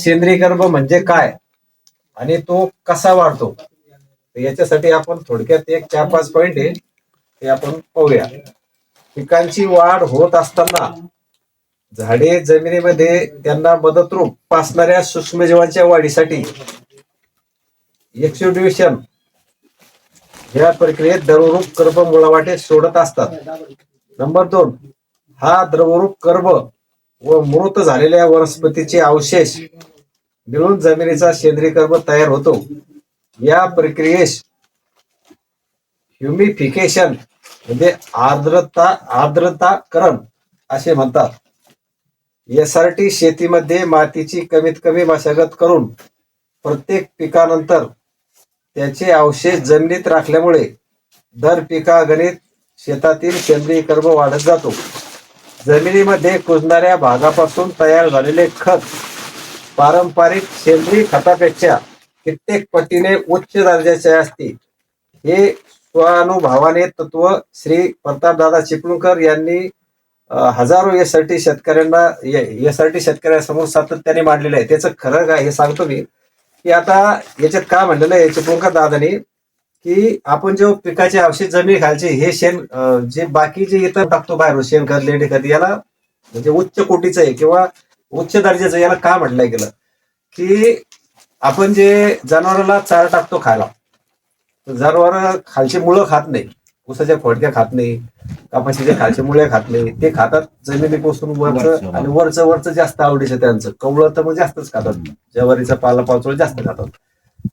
सेंद्रिय कर्ब म्हणजे काय? आणि तो कसा वाढतो? याच्यासाठी आपण थोडक्यात एक चार पाच पॉइंट आहे ते आपण पाहूया. पिकांची वाढ होत असताना झाडे जमिनीमध्ये त्यांना मदतरूप पासणाऱ्या सूक्ष्मजीवांच्या वाढीसाठी एक्सिड्युशन या प्रक्रियेत द्रवरूप कर्ब मुळावाटे सोडत असतात. नंबर दोन हा द्रवरूप कर्ब व मृत झालेल्या वनस्पतीचे अवशेष मिळून जमिनीचा सेंद्रिय कर्म तयार होतो. या प्रक्रियेस ह्युमिफिकेशन म्हणजे आर्द्रता आर्द्रताकरण असे म्हणतात. यासाठी शेतीमध्ये मातीची कमीत कमी मशागत करून प्रत्येक पिकानंतर त्याचे अवशेष जमिनीत राखल्यामुळे दर पिका गणित शेतातील सेंद्रिय कर्ब वाढत जातो. जमिनीमध्ये कुजणाऱ्या भागापासून तयार झालेले खत पारंपरिक सेंद्रिय खतापेक्षा कित्येक पटीने उच्च दर्जाचे असते. हे स्वानुभवाने तत्व श्री प्रतापदादा चिपळूणकर यांनी हजारो यासाठी शेतकऱ्यांना यासाठी शेतकऱ्यांसमोर सातत्याने मांडलेलं आहे. त्याचं खरं काय हे सांगतो मी. की आता याच्यात काय म्हणलेलं आहे चिपळूणकर दादानी की आपण जो पिकाचे अवशेष जमीन खालचे हे शेण जे बाकी जे इतर टाकतो बाहेर शेण खत लेंडी खत याला म्हणजे उच्च कोटीचं आहे किंवा उच्च दर्जाचं याला का म्हटलंय गेलं? की आपण जे जनावराला चारा टाकतो खायला जनावर खालची मुळं खात नाही. उसाच्या खोडक्या खात नाही कापाशीच्या खालची मुळे खात नाही ते खातात. जमिनीपासून वरचं वरचं. आणि वरचं वरचं जास्त आवडीचं त्यांचं. कवळं तर मग जास्तच खातात. ज्वारीचा पाला पाचोळा जास्त खातात.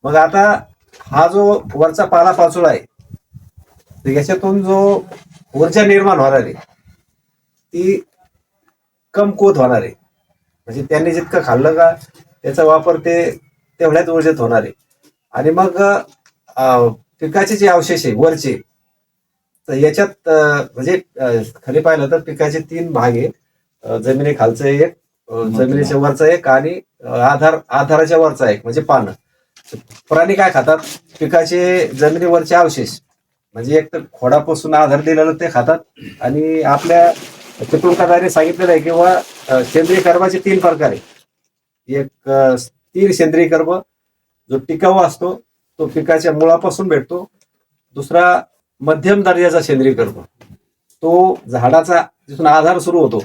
मग आता हा जो वरचा पाला पाचोळा आहे याच्यातून जो ऊर्जा निर्माण होणार आहे ती कमकुवत होणार आहे. म्हणजे त्यांनी जितकं खाल्लं का त्याचा वापर ते तेवढ्याच ऊर्जेत होणार आहे. आणि मग पिकाचे जे अवशेष आहे वरचे तर याच्यात म्हणजे खरे पाहिलं तर पिकाचे तीन भाग आहे अं, जमिनी खालचं एक जमिनीच्या वरचा एक आणि आधार आधाराच्या वरचा एक म्हणजे पानं. प्राणी काय खातात? पिकाचे जमिनीवरचे अवशेष. म्हणजे एक तर खोडापासून आधार दिलेलं ते खातात. आणि आपल्या चिपळूणकरांनी सांगितलेलं आहे किंवा सेंद्रिय कर्माचे तीन प्रकार आहे एक तीन स्थिर सेंद्रिय कर्म जो टिकाऊ असतो तो पिकाच्या मुळापासून भेटतो. दुसरा मध्यम दर्जाचा सेंद्रिय कर्म. तो झाडाचा जिथून आधार सुरू होतो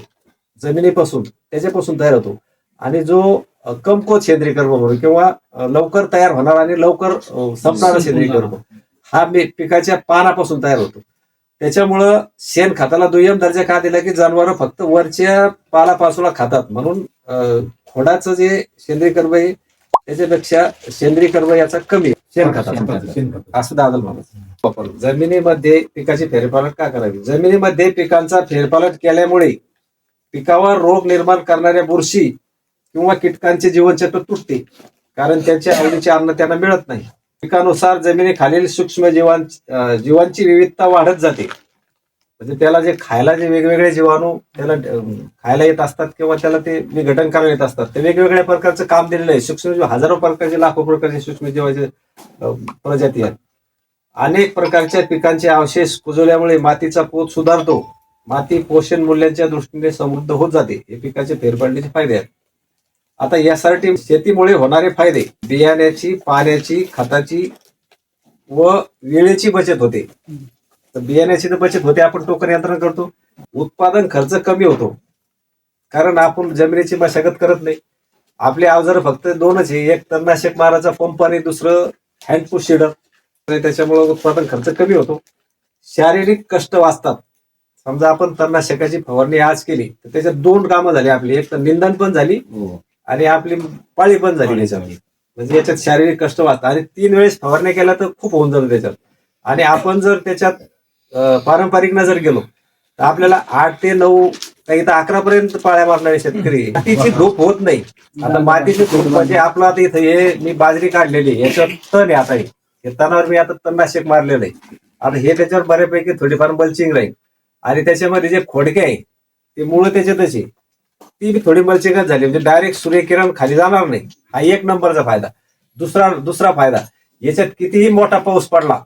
जमिनीपासून त्याच्यापासून तयार होतो. आणि जो कमकुवत सेंद्रिय कर्म म्हणून किंवा लवकर तयार होणार आणि लवकर संपणारा सेंद्रिय कर्म. हा मी पिकाच्या पानापासून तयार होतो. त्याच्यामुळं शेण खताला दुय्यम दर्जा का दिला की जनावरं फक्त वरच्या पालापासून खातात. म्हणून खोडाचं जे सेंद्रिय कर्म आहे त्याच्यापेक्षा सेंद्रिय कर्म याचा कमी आहे, शेणखताचा असं दादल म्हणत जमिनीमध्ये पिकाची फेरपालट का करावी? जमिनीमध्ये पिकांचा फेरपालट केल्यामुळे पिकावर रोग निर्माण करणाऱ्या बुरशी किंवा कीटकांचे जीवनचक्र तुटते कारण त्यांच्या आवडीचे अन्न त्यांना मिळत नाही. पिकानुसार जमिनीखालील सूक्ष्म जीवां जीवांची विविधता वाढत जाते. म्हणजे त्याला जे खायला जे वेगवेगळे जीवाणू त्याला खायला येत असतात किंवा त्याला ते विघटन करायला येत असतात ते वेगवेगळ्या प्रकारचं काम दिलेलं आहे. सूक्ष्मजीव हजारो प्रकारचे लाखो प्रकारचे सूक्ष्मजीवाचे प्रजाती आहेत. अनेक प्रकारच्या पिकांचे अवशेष कुजवल्यामुळे मातीचा पोत सुधारतो. माती पोषण मूल्यांच्या दृष्टीने समृद्ध होत जाते. हे पिकाचे फेरपडण्याचे फायदे आहेत. आता यासाठी शेतीमुळे होणारे फायदे बियाण्याची पाण्याची खताची व वेळेची बचत होते. तर बियाण्याची तर बचत होते आपण टोकन यंत्रण करतो. उत्पादन खर्च कमी होतो. कारण आपण जमिनीची मशागत करत नाही. आपले अवजार फक्त दोनच आहे. एक तणनाशक मारायचा पंप आणि दुसरं हँडपूप शिडर. त्याच्यामुळे उत्पादन खर्च कमी होतो. शारीरिक कष्ट वाचतात. समजा आपण तणनाशकाची फवारणी आज केली तर त्याच्यात दोन कामं झाली आपली. एक तर निंदन पण झाली. हो. आणि आपली पाळी पण झाली त्याच्यामध्ये. म्हणजे याच्यात शारीरिक कष्ट वाचतात आणि तीन वेळेस फवारण्या केल्या तर खूप होऊन जातं त्याच्यात. आणि आपण जर त्याच्यात पारंपरिक जर गेलो तर आपल्याला आठ ते नऊ काही तर अकरा पर्यंत पाळ्या मारणारे शेतकरी. मातीची धूप होत नाही. आता मातीची धूप म्हणजे आपला आता इथं हे मी बाजरी काढलेली. याच्यावर तण आहे आता हे तणावर मी आता तणनाशक मारलेलं आहे. आता हे त्याच्यावर बऱ्यापैकी थोडीफार मल्चिंग राहील. आणि त्याच्यामध्ये जे खोडके आहे ते मुळ त्याच्यातच आहे. ती थोडी मल्चिंगच झाली. म्हणजे डायरेक्ट सूर्यकिरण खाली जाणार नाही. हा एक नंबरचा फायदा. दुसरा दुसरा फायदा याच्यात कितीही मोठा पाऊस पडला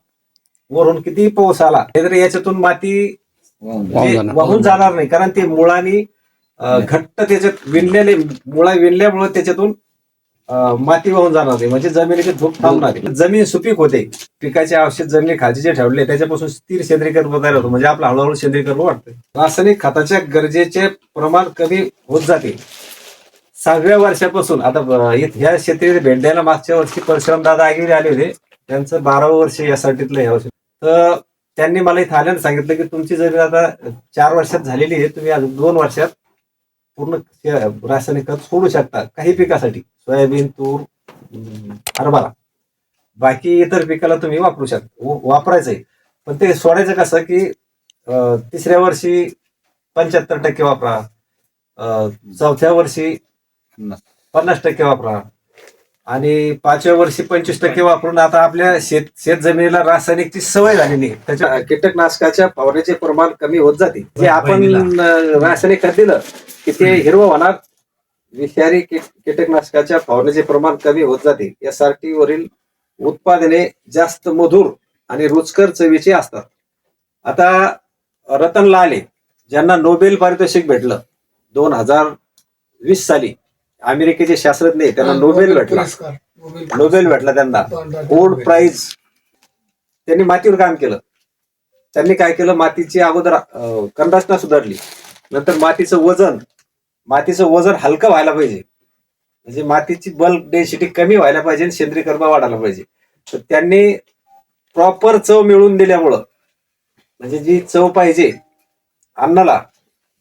वरून कितीही पाऊस आला तर याच्यातून माती वाहून जाणार. नाही. कारण ते मुळानी घट्ट त्याच्यात विणलेले मुळा विणल्यामुळे त्याच्यातून माती वाहून जाणार नाही. म्हणजे जमिनीची धूप थांबणार नाही. जमीन सुपीक होते. पिकाचे अवशेष जमिनी खालचे जे ठेवले त्याच्यापासून स्थिर सेंद्रीकरण तयार होतं म्हणजे आपलं हळूहळू सेंद्रीकरण वाढतं रासायनिक खताच्या गरजेचे प्रमाण कमी होत जाते. सहाव्या वर्षापासून आता ह्या शेती भेट द्यायला मागच्या वर्षी परशुराम दादा आगिरी आले होते. त्यांचं बारावं वर्ष यासाठीतलं ह्या वर्षी तर त्यांनी मला इथं आल्यानं सांगितलं की तुमची जमीन आता चार वर्षात झालेली आहे. तुम्ही दोन वर्षात पूर्ण रासायनिक खत सोडू शकता काही पिकासाठी. सोयाबीन तूर हरभरा. बाकी इतर पिकाला तुम्ही वापरू शकता व- वापरायचंय. पण ते सोडायचं कसं की तिसऱ्या वर्षी पंच्याहत्तर टक्के वापरा. चौथ्या वर्षी पन्नास टक्के वापरा. आणि पाचव्या वर्षी पंचवीस टक्के वापरून आता आपल्या शेत शेत जमिनीला रासायनिकची सवय झालेली आहे. त्याच्या कीटकनाशकाच्या फवारण्याचे प्रमाण कमी होत जाते. जे आपण रासायनिक खत दिलं की ते हिरवं होणार. विषारी कीट- कीटकनाशकाच्या फवारण्याचे प्रमाण कमी होत जाते. यासाठी वरील उत्पादने जास्त मधुर आणि रुचकर चवीचे असतात. आता रतन लाले ज्यांना नोबेल पारितोषिक भेटलं दोन हजार वीस साली. अमेरिकेचे शास्त्रज्ञ त्यांना नोबेल भेटला. नोबेल भेटला त्यांना. गोल्ड प्राइज त्यांनी मातीवर काम केलं. त्यांनी काय केलं? मातीची अगोदर कंदासना सुधारली. नंतर मातीचं वजन मातीचं वजन हलकं व्हायला पाहिजे. म्हणजे मातीची बल्क डेन्सिटी कमी व्हायला पाहिजे आणि सेंद्रिय कर्म वाढायला पाहिजे. तर त्यांनी प्रॉपर चव मिळवून दिल्यामुळं म्हणजे जी चव पाहिजे अन्नाला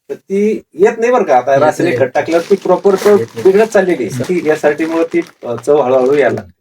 तर ती येत नाही बरं का आता रासायनिक खत टाकल्यावर ती प्रॉपर चव बिघडत चाललेली आहे. ती यासाठी मुळे ती चव हळूहळू यायला लागते.